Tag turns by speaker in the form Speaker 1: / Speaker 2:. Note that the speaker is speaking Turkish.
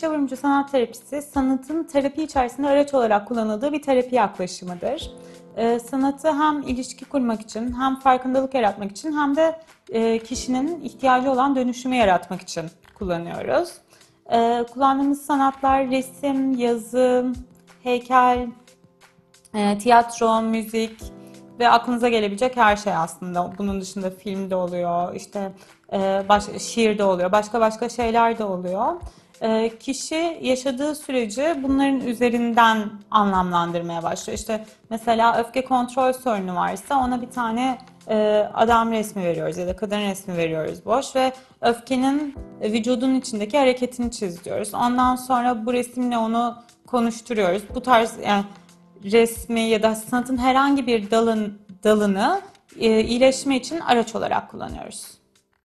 Speaker 1: Şevrimci sanat terapisi, sanatın terapi içerisinde araç olarak kullanıldığı bir terapi yaklaşımıdır. Ee, sanatı hem ilişki kurmak için, hem farkındalık yaratmak için, hem de e, kişinin ihtiyacı olan dönüşümü yaratmak için kullanıyoruz. Ee, kullandığımız sanatlar resim, yazı, heykel, e, tiyatro, müzik ve aklınıza gelebilecek her şey aslında. Bunun dışında film de oluyor, işte e, baş, şiir de oluyor, başka başka şeyler de oluyor. E, kişi yaşadığı süreci bunların üzerinden anlamlandırmaya başlıyor. İşte mesela öfke kontrol sorunu varsa ona bir tane e, adam resmi veriyoruz ya da kadın resmi veriyoruz boş ve öfkenin vücudun içindeki hareketini çiziyoruz. Ondan sonra bu resimle onu konuşturuyoruz. Bu tarz yani resmi ya da sanatın herhangi bir dalın dalını e, iyileşme için araç olarak kullanıyoruz.